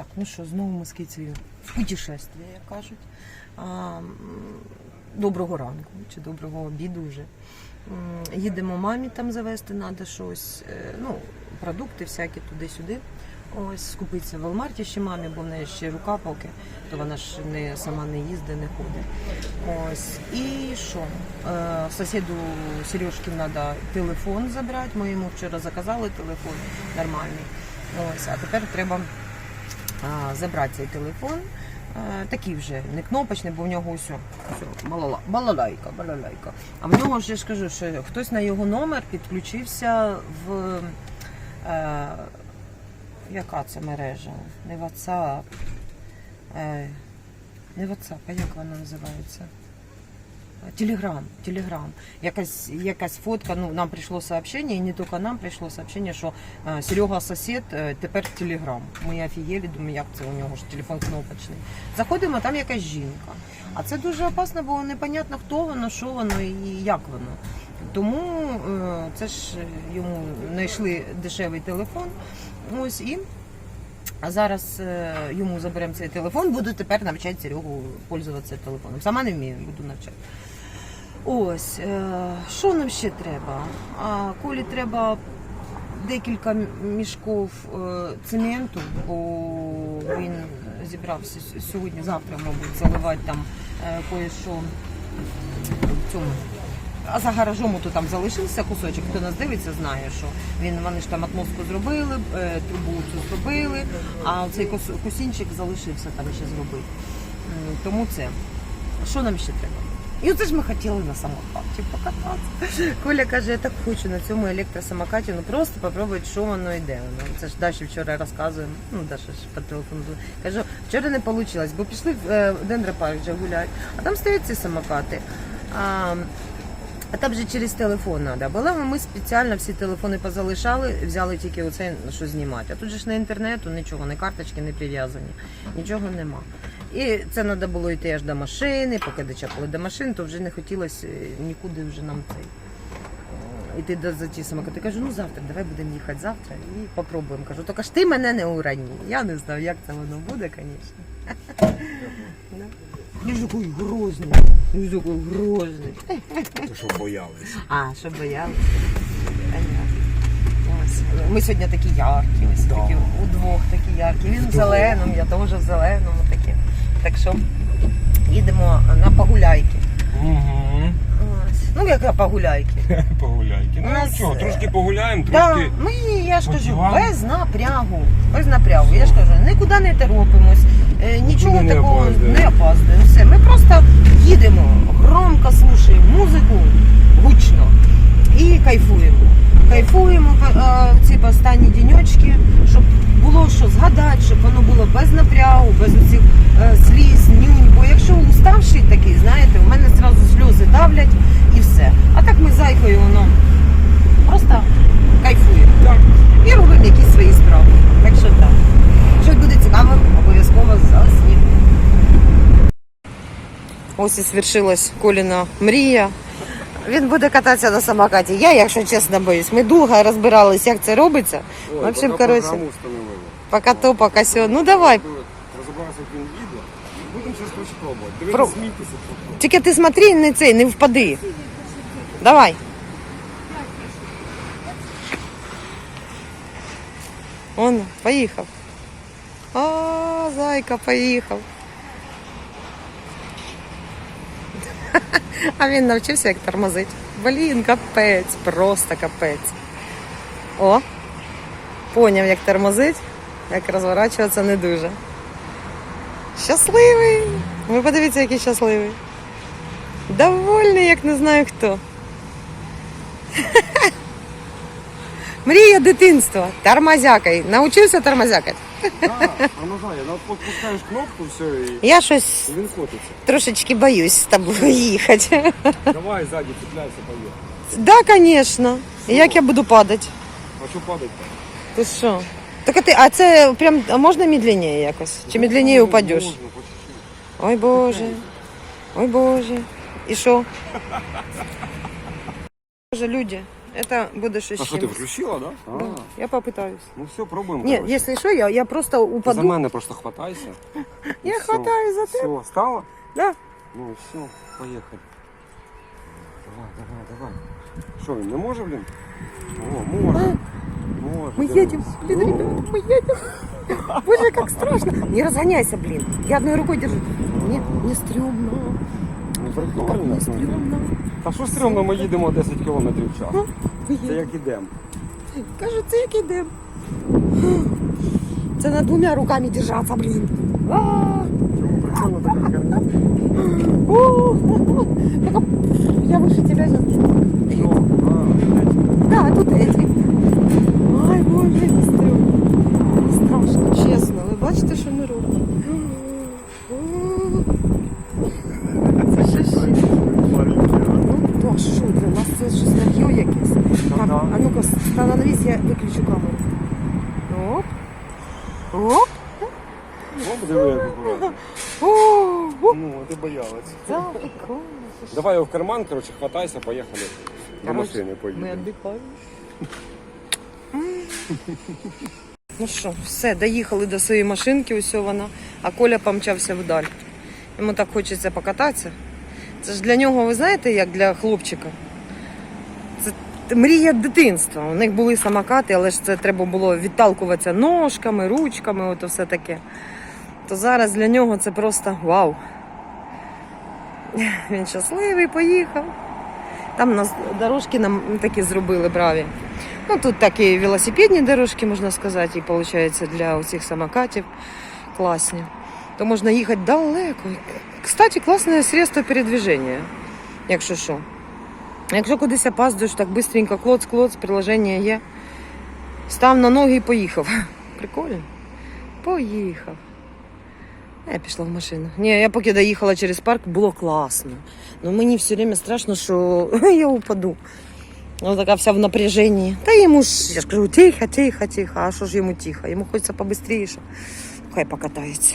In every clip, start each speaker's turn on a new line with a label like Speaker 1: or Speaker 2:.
Speaker 1: Так, ну що, знову ми путешествие, як кажуть. А, доброго ранку чи доброго обіду вже. Їдемо мамі там завести, треба щось, е, ну, продукти всякі туди-сюди. Ось скупитися в Алмарті ще мамі, бо в неї ще рука поки, то вона ж не сама не їздить, не ходить. Ось. І що? Е, сусіду Сережки треба телефон забрати. Ми йому вчора заказали телефон нормальний. Ось, а тепер треба забрати цей телефон. Такий вже не кнопочний, бо в нього все, все балала, балалайка, балалайка. А в нього я ж кажу, що хтось на його номер підключився в е, яка це мережа? Не WhatsApp. Е, не WhatsApp, а як вона називається? Телеграм, Телеграм. Якась, якась фотка, ну нам прийшло сообщение, і не тільки нам прийшло сообщение, що е, Серега сосед е, тепер Телеграм. Ми офігели, думаю, як це у нього ж телефон кнопочний. Заходимо, там якась жінка. А це дуже опасно, бо непонятно хто воно, що воно і як воно. Тому е, це ж йому знайшли дешевий телефон. Ось і а зараз е, йому заберемо цей телефон, буду тепер навчати Серегу пользуватися телефоном. Сама не вмію, буду навчати. Ось, е, що нам ще треба? А, Колі треба декілька мішків е, цементу, бо він зібрався сьогодні, завтра, мабуть, заливати там е, кое-що в цьому. А за гаражом то там залишився кусочок. Хто нас дивиться, знає, що він вони ж там атмоску зробили, трубу цю зробили, а цей кус- кусінчик залишився там ще зробити. Тому це. Що нам ще треба? І оце ж ми хотіли на самокаті покататися. Коля каже, я так хочу на цьому електросамокаті, ну просто попробувати, що воно йде. воно. Це ж Даші вчора розказуємо, ну Даша ж по телефону. Кажу, вчора не вийшло, бо пішли в е, Дендропарк вже гуляти, а там стоять ці самокати. А, а там же через телефон треба було. Ми спеціально всі телефони позалишали, взяли тільки оце, що знімати. А тут же ж не інтернету, нічого, не карточки не прив'язані, нічого нема. І це треба було йти аж до машини, поки дочекали до машини, то вже не хотілося е, нікуди вже нам цей. е, Йти до за ті самокати. Кажу, ну завтра, давай будемо їхати завтра і попробуємо. Кажу, тільки ж ти мене не урані. Я не знаю, як це воно буде, звісно. Він ж такий грозний. Він ж такий грозний.
Speaker 2: То що боялись.
Speaker 1: А, що боялися? Ми сьогодні такі яркі, ось такі удвох такі яркі. Він в зеленому, я теж в зеленому такі. Так що їдемо на погуляйки.
Speaker 2: Угу.
Speaker 1: Ось. Ну, яка погуляйки?
Speaker 2: Погуляйки. Ну
Speaker 1: нас,
Speaker 2: що, трошки погуляємо,
Speaker 1: Да,
Speaker 2: трошки.
Speaker 1: ми, я ж кажу,
Speaker 2: Почували?
Speaker 1: без напрягу. Без напрягу. Я ж кажу, нікуди не торопимось, е, нічого
Speaker 2: не
Speaker 1: такого
Speaker 2: опаздуємо.
Speaker 1: не опаздуємо. Все. Ми просто їдемо, громко слухаємо музику гучно і кайфуємо. Кайфуємо е, в ці останні діньочки, щоб було що згадати, щоб воно було без напрягу, без усіх е, сліз, нюнь. Бо якщо уставший такий, знаєте, у мене зразу сльози давлять і все. А так ми зайкою воно просто кайфуємо.
Speaker 2: Так.
Speaker 1: І робимо якісь свої справи. Так що так. Що буде цікаво, обов'язково заснімемо. Ось і свершилась Коліна мрія. Він буде кататися на самокаті. Я, якщо чесно, боюсь. Ми довго розбирались, як це робиться. В общем, коротше,
Speaker 2: встановили.
Speaker 1: поки то, поки сьо. Ну давай.
Speaker 2: Розібрався, як він їде. Будемо щось хоче пробувати.
Speaker 1: Про-
Speaker 2: Дивіться, смійтеся.
Speaker 1: Тільки ти смотри, не цей, не впади. Давай. Он, поїхав. А, зайка поїхав. А він навчився як тормозить. Блін, капець, просто капець. О, поняв, як тормозить, як розворачуватися не дуже. Щасливий! Ви подивіться, який щасливий. Довольний, як не знаю хто. Мрія дитинства. Тормозякай. Научився тормозякати.
Speaker 2: Так, а нажає, ну пускаєш кнопку, все, і
Speaker 1: Я щось
Speaker 2: і він котиться.
Speaker 1: трошечки боюсь з тобою їхати.
Speaker 2: Давай ззаді цепляйся, поїхали.
Speaker 1: Да, звісно. Як я буду падати?
Speaker 2: А що падать?
Speaker 1: Ти що? Так а ти, а це прям а можна медленніше якось? Чи медленніше упадеш?
Speaker 2: Можна, по чуть-чуть.
Speaker 1: Ой Боже. Ой Боже. І що? Боже, люди, Это буде щось
Speaker 2: А
Speaker 1: з
Speaker 2: що ти
Speaker 1: чимось.
Speaker 2: включила, да? А,
Speaker 1: Да, я попытаюсь.
Speaker 2: ну все, пробуємо.
Speaker 1: Ні,
Speaker 2: коротше.
Speaker 1: якщо що, я, я просто
Speaker 2: Ти
Speaker 1: упаду.
Speaker 2: за мене просто хватайся.
Speaker 1: Я
Speaker 2: Все.
Speaker 1: хватаю за тебе.
Speaker 2: Все, стало?
Speaker 1: Да.
Speaker 2: Ну і все, поїхали. Давай, давай, давай. Що він не може, блін? О, може. Може.
Speaker 1: Мы
Speaker 2: дивись.
Speaker 1: едем, блин, ребят, мы едем. Боже, как страшно. Не разгоняйся, блин. Я одной рукой держу. Мне, мне стрёмно.
Speaker 2: Ну,
Speaker 1: Как
Speaker 2: прикольно.
Speaker 1: мне стрёмно.
Speaker 2: Та що стрімно, ми їдемо 10 км в час.
Speaker 1: Мы
Speaker 2: Це
Speaker 1: едем.
Speaker 2: як ідемо.
Speaker 1: Кажется, як ідем. Це на двумя руками держаться, блин. А,
Speaker 2: Чому прикольно така херня?
Speaker 1: о, Только я выше тебя сейчас.
Speaker 2: Що? А,
Speaker 1: Да, тут эти. Ай, боже, як стрьомно. Страшно, чесно. Ви бачите, що ми робимо?
Speaker 2: Боялась.
Speaker 1: Це прикольно.
Speaker 2: Давай його в карман, коротше, хватайся, поїхали. До машини поїдемо.
Speaker 1: Ми віддихаємо. Ну що, все, доїхали до своєї машинки, ось вона, а Коля помчався вдаль. Йому так хочеться покататися. Це ж для нього, ви знаєте, як для хлопчика. Це мрія дитинства. У них були самокати, але ж це треба було відталкуватися ножками, ручками, ото все таке. То зараз для нього це просто вау. Він щасливий, поїхав. Там нас дорожки нам такі зробили браві. Ну, тут такі велосипедні дорожки, можна сказати, і виходить для усіх самокатів класні. То можна їхати далеко. Кстати, класне средство передвиження, якщо що. Якщо кудись опаздуєш, так быстренько клоц-клоц, приложення є. Став на ноги і поїхав. Прикольно. Поїхав. Я пішла в машину. Ні, я поки доїхала через парк, було класно. Ну мені все время страшно, що я упаду. Вона така вся в напряженні. Та йому ж, я ж кажу, тихо, тихо, тихо. А що ж йому тихо? Йому хочеться побистріше. Хай покатається.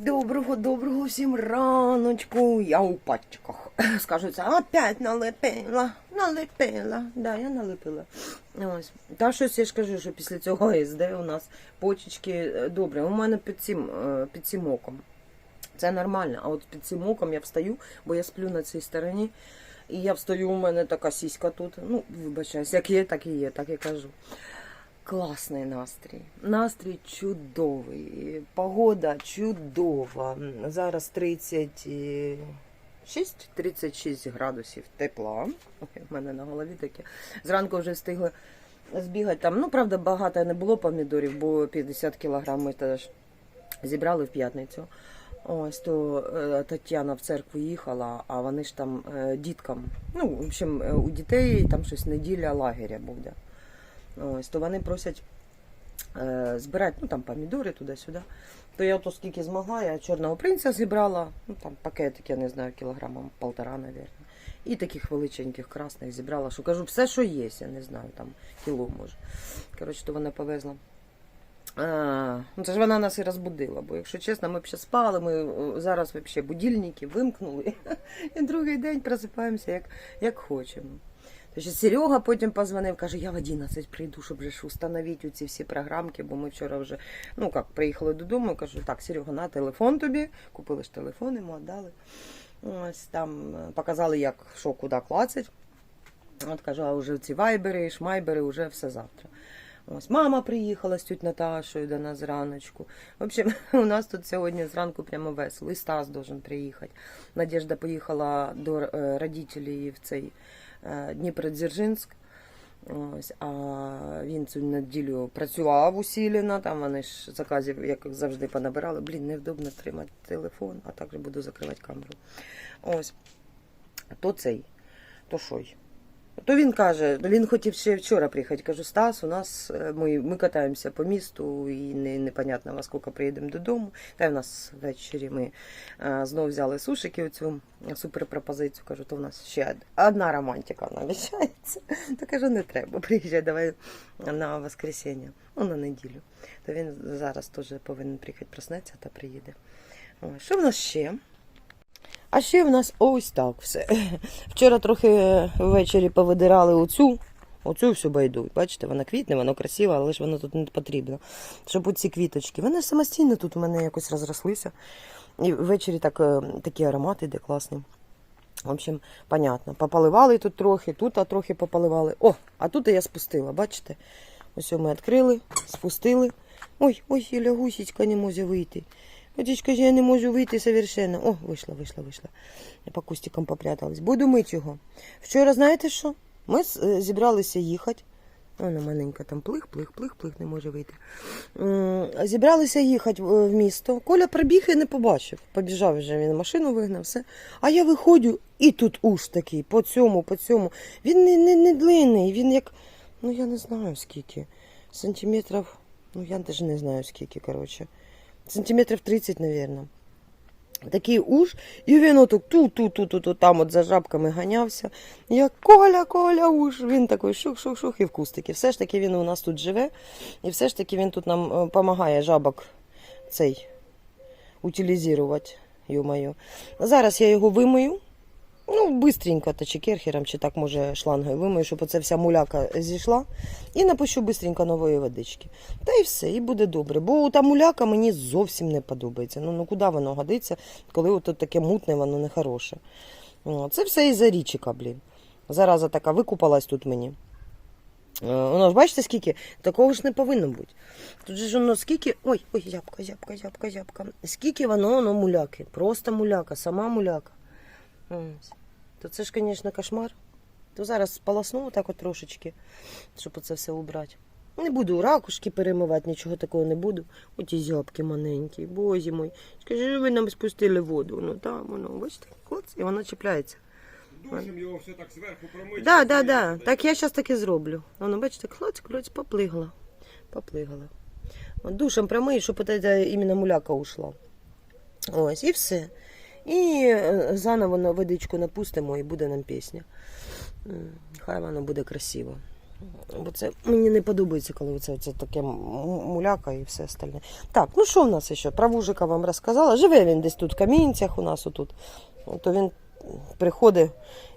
Speaker 1: Доброго, доброго всім раночку. Я у пачках. Скажуться, опять налепила, налепила. Да, я налепила. Ось. Та щось я ж кажу, що після цього СД у нас почечки е, добре. У мене під цим, е, під цим оком. Це нормально. А от під цим оком я встаю, бо я сплю на цій стороні. І я встаю, у мене така сіська тут. Ну, вибачаюсь, як є, так і є, так і кажу. Класний настрій. Настрій чудовий. Погода чудова. Зараз 36, 36 градусів тепла. Ой, У мене на голові таке. Зранку вже встигли збігати там. Ну, правда, багато не було помідорів, бо 50 кілограм ми теж зібрали в п'ятницю. Ось то е, Тетяна в церкву їхала, а вони ж там е, діткам. Ну, в общем, е, у дітей там щось неділя лагеря буде. Ось, то вони просять е, збирати ну, там, помідори туди-сюди. То я то скільки змогла, я чорного принця зібрала, ну там пакетик, я не знаю, кілограмом полтора, мабуть. І таких величеньких красних зібрала, що кажу, все, що є, я не знаю, там кіло може. Коротше, то вона повезла. А, ну це ж вона нас і розбудила, бо якщо чесно, ми б ще спали, ми зараз взагалі будильники вимкнули. І другий день просипаємося як, як хочемо. Тож Серега потім позвонив, каже, я в 11 прийду, щоб вже установити ці всі програмки, бо ми вчора вже, ну як, приїхали додому, кажу, так, Серега, на телефон тобі, купили ж телефон, йому віддали. Ось там е, показали, як що куди клацать. От кажу, а вже ці вайбери, шмайбери, вже все завтра. Ось мама приїхала з тють Наташою до нас зраночку. В общем, у нас тут сьогодні зранку прямо весело. І Стас должен приїхати. Надежда поїхала до е, родителів в цей Дніпродзержинськ. Ось, а він цю неділю працював усілено, там вони ж заказів, як завжди, понабирали. Блін, невдобно тримати телефон, а також буду закривати камеру. Ось. То цей, то шой. То він каже, він хотів ще вчора приїхати. Кажу, Стас, у нас е, ми, ми катаємося по місту і не, непонятно, во скільки приїдемо додому. Та й у нас ввечері ми е, знову взяли сушики, оцю суперпропозицію. Кажу, то у нас ще одна романтика намічається. То кажу, не треба. Приїжджай, давай на воскресіння, ну на неділю. То він зараз теж повинен приїхати проснеться та приїде. Що в нас ще? А ще в нас ось так все. Вчора трохи ввечері повидирали оцю, оцю всю байду. Бачите, вона квітне, вона красива, але ж вона тут не потрібна. Щоб оці квіточки. Вони самостійно тут у мене якось розрослися. І ввечері так, е, такі аромати йде класний. В общем, понятно. Пополивали тут трохи, тут а трохи пополивали. О, а тут я спустила, бачите? Ось ми відкрили, спустили. Ой, ой, Юля гусічка не може вийти. Водичка ж я не можу вийти совершенно. О, вийшла, вийшла, вийшла. Я по кустикам попряталась. Буду мити його. Вчора, знаєте що? Ми е, зібралися їхати. Вона маленька там плих, плих, плих, плих, не може вийти. Зібралися їхати в в місто. Коля прибіг і не побачив. Побіжав вже він машину вигнав, все. А я виходжу, і тут уж такий, по цьому, по цьому. Він не, не, не длинний, він як, ну я не знаю скільки. Сантиметрів, ну я навіть не знаю скільки, коротше. Сантиметрів 30, мабуть. Такий уж, і він отак ту-ту-ту-ту там от за жабками ганявся. Я Коля, Коля, уж. Він такий шух-шух-шух і в кустики. Все ж таки він у нас тут живе, і все ж таки він тут нам допомагає жабок цей утилізувати, йо-моє. Зараз я його вимию. Ну, бистренько, та чи керхером, чи так, може, шлангою вимию, щоб оця вся муляка зійшла. І напущу бистренько нової водички. Та і все, і буде добре. Бо та муляка мені зовсім не подобається. Ну, ну куди воно годиться, коли от таке мутне, воно не хороше. О, Це все із-за річика, блін. Зараза така викупалась тут мені. Е, Воно ж бачите, скільки? Такого ж не повинно бути. Тут же ж воно скільки. Ой, ой, зябка, зябка, зябка, зябка. Скільки воно, воно муляки. Просто муляка, сама муляка. То це ж, звісно, кошмар. То зараз сполосну так от трошечки, щоб оце все убрати. Не буду ракушки перемивати, нічого такого не буду. Оті зябки маленькі, бозі мой. Скажи, ви нам спустили воду. Ну там воно, бачите, клац, і воно чіпляється.
Speaker 2: Душем його все так зверху промити.
Speaker 1: Да, да, да. Так я зараз так і зроблю. Воно, бачите, клоць, клоць, поплигала. Поплигала. Душем промию, щоб іменно муляка ушла. Ось, і все. І е, заново на водичку напустимо, і буде нам пісня. Хай воно буде красиво. Бо це мені не подобається, коли це, це таке муляка і все остальне. Так, ну що в нас ще? Про вужика вам розказала. Живе він десь тут в камінцях у нас отут. То він приходить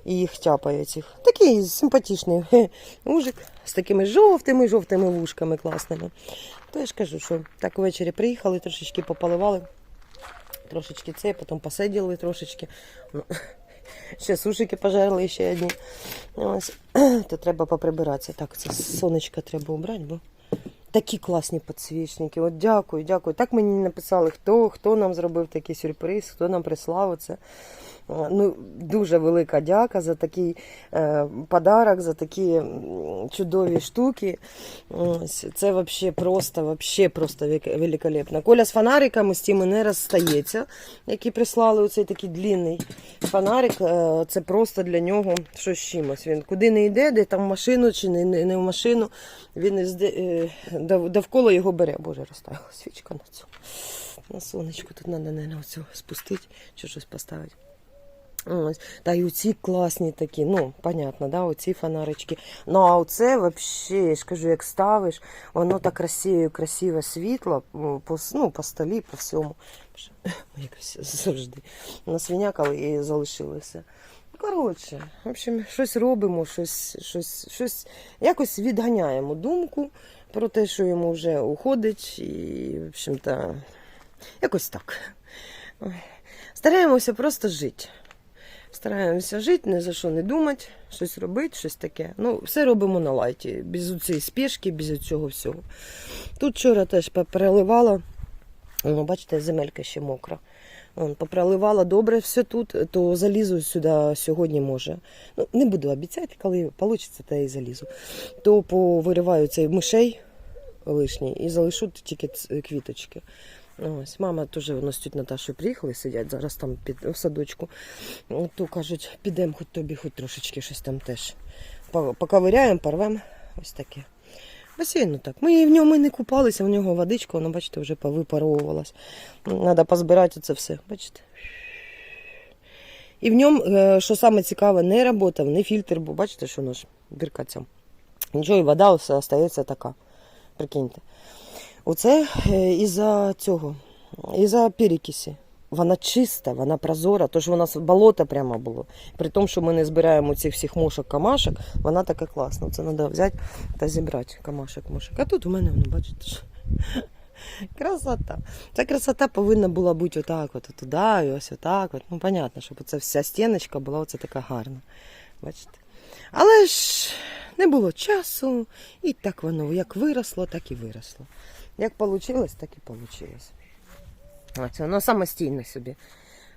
Speaker 1: і їх тяпає цих. Такий симпатичний хе, ужик з такими жовтими, жовтими вушками класними. То я ж кажу, що так ввечері приїхали, трошечки пополивали, трошечки це, потім посиділи трошечки. Ну, Ще сушики пожарили ще одні. Ось. То треба поприбиратися. Так, це сонечко треба убрати, бо такі класні підсвічники. От дякую, дякую. Так мені написали, хто, хто нам зробив такий сюрприз, хто нам прислав це. Ну, дуже велика дяка за такий е, подарок, за такі чудові штуки. Ось, це вообще просто, вообще просто великолепно. Коля з фонариками з тими не розстається, які прислали оцей такий длинний фонарик. е, Це просто для нього щось чимось. Він куди не йде, де там в машину чи не, не, не в машину, він е, довкола його бере. Боже, розставила свічка на цю. На сонечку тут треба, оцю спустити чи щось поставити. Ось. Та й оці класні такі, ну, понятно, да, оці фонарички. Ну, а оце вообще, я ж кажу, як ставиш, воно так красиво, красиве світло ну, по, ну, по столі, по всьому. Якось завжди. Насвінякали і залишилося. Коротше, в общем, щось робимо, щось, щось, щось якось відганяємо думку про те, що йому вже уходить, і, в общем-то, якось так. Стараємося просто жити. Стараємося жити, ні за що не думати, щось робити, щось таке. Ну, все робимо на лайті, без цієї спішки, без цього всього. Тут вчора теж переливала, ну, бачите, земелька ще мокра. Вон, попроливала добре все тут, то залізу сюди сьогодні може. Ну, не буду обіцяти, коли вийде, то і залізу. То повириваю цей мишей лишній і залишу тільки квіточки. Ось, мама теж воно з приїхали, сидять зараз там під в садочку. То кажуть, підемо хоч тобі, хоч трошечки щось там теж. Поковиряємо, порвемо. Ось таке. Басейн, так. Ми в ньому і не купалися, в нього водичка, воно, бачите, вже повипаровувалась. Треба позбирати це все. Бачите? І в ньому, е, що саме цікаве, не працював, не фільтр, бо бачите, що воно ж дирка ця. Нічого, і вода все остається така. Прикиньте. Оце е, із-за цього, із-за перекисі. вона чиста, вона прозора, тож у нас болото прямо було. При тому, що ми не збираємо цих всіх мошок камашок, вона така класна. Це треба взяти та зібрати камашок мошок. А тут у мене, воно, бачите, що красота. Ця красота повинна була бути отак, от туди, ось отак. От. Ну, понятно, щоб ця вся стіночка була оце така гарна. Бачите? Але ж не було часу, і так воно як виросло, так і виросло. Як вийшло, так і вийшло. Ось воно самостійно собі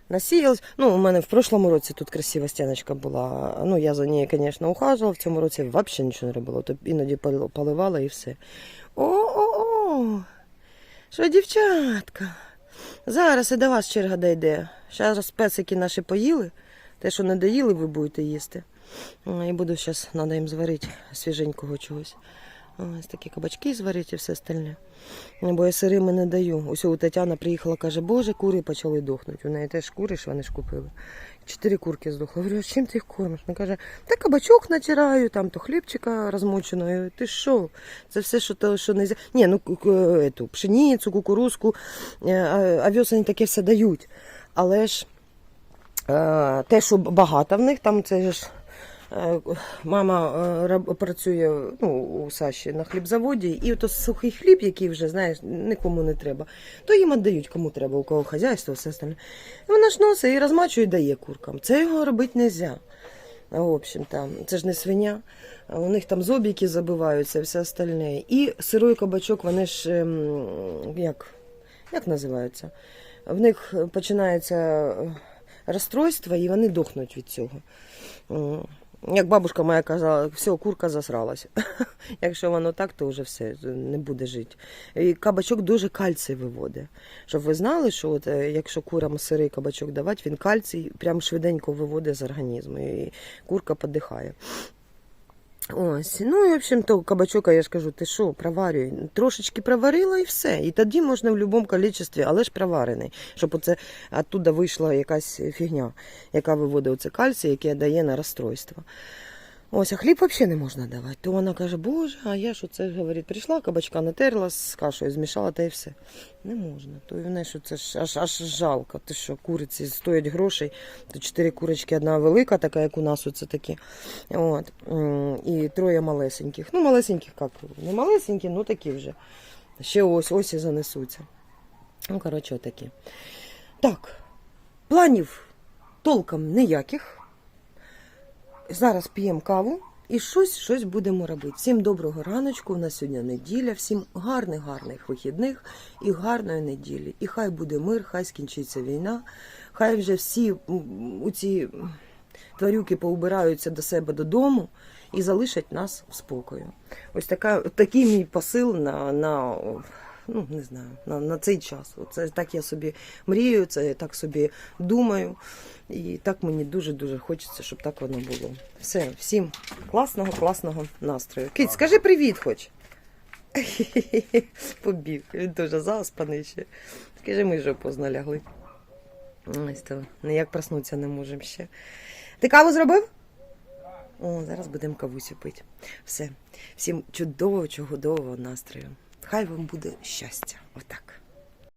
Speaker 1: насіялось. Ну, у мене в прошлому році тут красива стіночка була. Ну, я за нею, звісно, ухажувала. В цьому році взагалі нічого не робила. То іноді поливала і все. О-о-о! Що, дівчатка? Зараз і до вас черга дійде. Зараз песики наші поїли. Те, що не доїли, ви будете їсти. І буду зараз, треба їм зварити свіженького чогось. Ось такі кабачки зварити і все остальне. Бо я сирими не даю. Ось у Тетяна приїхала, каже, боже, кури почали дохнути. У неї теж кури ж вони ж купили. Чотири курки здохли. Говорю, а чим ти їх кормиш? Вона каже, та кабачок натираю, там то хлібчика розмоченого. Ти що? Це все, що то, що не Ні, ну ету, пшеницю, кукурузку, е, вони таке все дають. Але ж е, те, що багато в них, там це ж. Е, Мама е, працює ну, у Саші на хлібзаводі, і ото сухий хліб, який вже знаєш, нікому не треба, то їм віддають, кому треба, у кого хазяйство, все остальне. І вона ж носить і розмачує і дає куркам. Це його робити не можна. В общем, там, це ж не свиня. У них там зобіки забиваються, все остальне. І сирой кабачок, вони ж ем, як, як називаються? В них починається е, розстройство, і вони дохнуть від цього. Як бабушка моя казала, все, курка засралася. Якщо воно так, то вже все не буде жити. І кабачок дуже кальцій виводить. Щоб ви знали, що от, е, якщо курам сирий кабачок давати, він кальцій прям швиденько виводить з організму. І курка подихає. Ось, ну і в общем, то кабачок, я ж кажу, ти що, проварюй. Трошечки проварила і все. І тоді можна в будь-якому кількості, але ж проварений, щоб оце оттуда вийшла якась фігня, яка виводить оце кальцій, яке дає на розстройство. Ось, а хліб взагалі не можна давати. То вона каже, боже, а я що це говорить, прийшла, кабачка натерла з кашею, змішала та і все. Не можна. То і що це ж аж, аж жалко. Ти що, куриці стоять грошей, то чотири курочки, одна велика, така, як у нас, оце такі. От. І троє малесеньких. Ну, малесеньких як? Не малесенькі, ну такі вже. Ще ось ось і занесуться. Ну, коротше, отакі. Так, планів толком ніяких. Зараз п'ємо каву і щось, щось будемо робити. Всім доброго раночку. У нас сьогодні неділя. Всім гарних, гарних вихідних і гарної неділі. І хай буде мир, хай скінчиться війна. Хай вже всі у ці тварюки поубираються до себе додому і залишать нас в спокою. Ось така, такий мій посил на, на, ну, не знаю, на, на цей час. Це так я собі мрію, це я так собі думаю. І так мені дуже-дуже хочеться, щоб так воно було. Все, всім класного, класного настрою. Кить, скажи привіт хоч. Побіг, він дуже заспаний ще. Скажи, ми вже поздно лягли. Ніяк проснутися не можемо ще. Ти каву зробив? О, зараз будемо кавусю пити. Все. Всім чудового, чудового настрою. Хай вам буде щастя. Отак.